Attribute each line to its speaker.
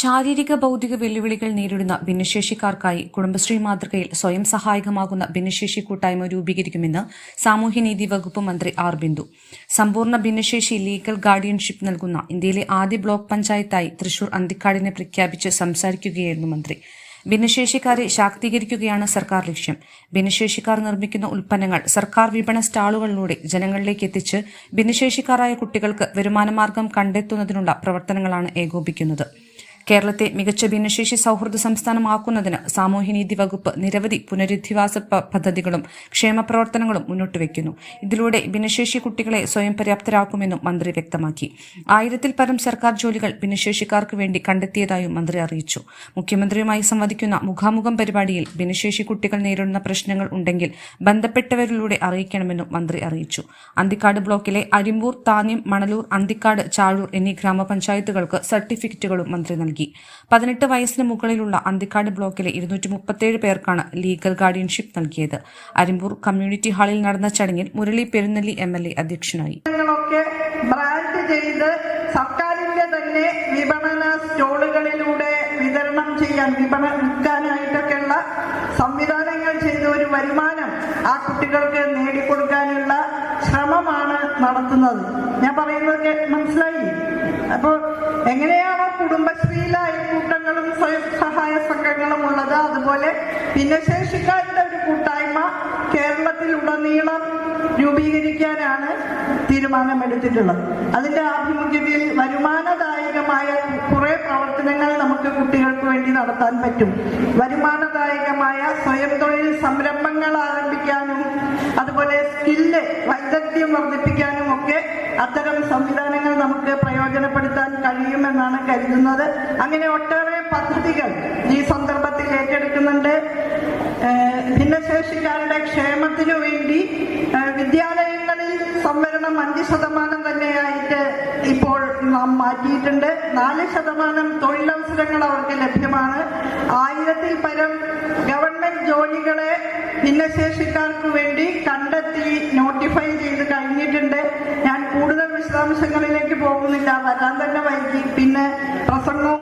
Speaker 1: ശാരീരിക ഭൗതിക വെല്ലുവിളികൾ നേരിടുന്ന ഭിന്നശേഷിക്കാർക്കായി കുടുംബശ്രീ മാതൃകയിൽ സ്വയം സഹായകമാകുന്ന ഭിന്നശേഷി കൂട്ടായ്മ രൂപീകരിക്കുമെന്ന് സാമൂഹ്യനീതി വകുപ്പ് മന്ത്രി ആർ ബിന്ദു. സമ്പൂർണ ഭിന്നശേഷി ലീഗൽ ഗാർഡിയൻഷിപ്പ് നൽകുന്ന ഇന്ത്യയിലെ ആദ്യ ബ്ലോക്ക് പഞ്ചായത്തായി തൃശൂർ അന്തിക്കാടിനെ പ്രഖ്യാപിച്ച് സംസാരിക്കുകയായിരുന്നു മന്ത്രി. ഭിന്നശേഷിക്കാരെ ശാക്തീകരിക്കുകയാണ് സർക്കാർ ലക്ഷ്യം. ഭിന്നശേഷിക്കാർ നിർമ്മിക്കുന്ന ഉൽപ്പന്നങ്ങൾ സർക്കാർ വിപണ സ്റ്റാളുകളിലൂടെ ജനങ്ങളിലേക്ക് എത്തിച്ച് ഭിന്നശേഷിക്കാരായ കുട്ടികൾക്ക് വരുമാനമാർഗം കണ്ടെത്തുന്നതിനുള്ള പ്രവർത്തനങ്ങളാണ് ഏകോപിക്കുന്നത് കേരളത്തെ മികച്ച ഭിന്നശേഷി സൗഹൃദ സംസ്ഥാനമാക്കുന്നതിന് സാമൂഹ്യനീതി വകുപ്പ് നിരവധി പുനരധിവാസ പദ്ധതികളും ക്ഷേമ പ്രവർത്തനങ്ങളും മുന്നോട്ട് വയ്ക്കുന്നു ഇതിലൂടെ ഭിന്നശേഷി കുട്ടികളെ സ്വയം പര്യാപ്തരാക്കുമെന്നും മന്ത്രി വ്യക്തമാക്കി. ആയിരത്തിൽ പരം സർക്കാർ ജോലികൾ ഭിന്നശേഷിക്കാർക്ക് വേണ്ടി കണ്ടെത്തിയതായും മന്ത്രി അറിയിച്ചു. മുഖ്യമന്ത്രിയുമായി സംവദിക്കുന്ന മുഖാമുഖം പരിപാടിയിൽ ഭിന്നശേഷി കുട്ടികൾ നേരിടുന്ന പ്രശ്നങ്ങൾ ഉണ്ടെങ്കിൽ ബന്ധപ്പെട്ടവരിലൂടെ അറിയിക്കണമെന്നും മന്ത്രി അറിയിച്ചു. അന്തിക്കാട് ബ്ലോക്കിലെ അരിമ്പൂർ താന്യം മണലൂർ അന്തിക്കാട് ചാഴൂർ എന്നീ ഗ്രാമപഞ്ചായത്തുകൾക്ക് സർട്ടിഫിക്കറ്റുകളും മന്ത്രി നൽകി. പതിനെട്ട് വയസ്സിന് മുകളിലുള്ള അന്തിക്കാട് ബ്ലോക്കിലെ ഇരുന്നൂറ്റി മുപ്പത്തേഴ് പേർക്കാണ് ലീഗൽ ഗാർഡിയൻഷിപ്പ് നൽകിയത്. അരിമ്പൂർ കമ്മ്യൂണിറ്റി ഹാളിൽ നടന്ന ചടങ്ങിൽ Murali Perunnalli M L A അധ്യക്ഷനായി.
Speaker 2: ബ്രാൻഡ് ചെയ്ത് സർക്കാരിന്റെ തന്നെ വിപണന സ്റ്റോളുകളിലൂടെ വിതരണം ചെയ്യാൻ വിപണ സംവിധാനങ്ങൾ ചെയ്ത് ഒരു വരുമാനം ആ കുട്ടികൾക്ക് നേടിക്കൊടുക്കാനുള്ള ശ്രമമാണ് നടത്തുന്നത്. ഞാൻ പറയുന്നത് മനസ്സിലായി? അപ്പോൾ എങ്ങനെയാണോ ഭിന്നശേഷിക്കാരുടെ ഒരു കൂട്ടായ്മ കേരളത്തിൽ ഉടനീളം രൂപീകരിക്കാനാണ് തീരുമാനമെടുത്തിട്ടുള്ളത്. അതിന്റെ ആഭിമുഖ്യത്തിൽ വരുമാനദായകമായ കുറെ പ്രവർത്തനങ്ങൾ നമുക്ക് കുട്ടികൾക്ക് വേണ്ടി നടത്താൻ പറ്റും. വരുമാനദായകമായ സ്വയം തൊഴിൽ സംരംഭങ്ങൾ ആരംഭിക്കാനും അതുപോലെ സ്കില്ല് വൈദഗ്ധ്യം വർദ്ധിപ്പിക്കാനും ഒക്കെ അത്തരം സംവിധാനങ്ങൾ നമുക്ക് പ്രയോജനപ്പെടുത്താൻ കഴിയുമെന്നാണ് കരുതുന്നത്. അങ്ങനെ ഒട്ടേറെ പദ്ധതികൾ ഈ ഏഹ് ഭിന്നശേഷിക്കാരുടെ ക്ഷേമത്തിനു വേണ്ടി വിദ്യാലയങ്ങളിൽ സംവരണം അഞ്ച് ശതമാനം തന്നെയായിട്ട് ഇപ്പോൾ നാം മാറ്റിയിട്ടുണ്ട്. നാല് ശതമാനം തൊഴിലവസരങ്ങൾ അവർക്ക് ലഭ്യമാണ്. ആയിരത്തിൽ പരം ഗവൺമെന്റ് ജോലികളെ ഭിന്നശേഷിക്കാർക്ക് വേണ്ടി കണ്ടെത്തി നോട്ടിഫൈ ചെയ്ത് കഴിഞ്ഞിട്ടുണ്ട്. ഞാൻ കൂടുതൽ വിശദാംശങ്ങളിലേക്ക് പോകുന്നില്ല. വരാൻ തന്നെ വൈകി. പിന്നെ പ്രസംഗവും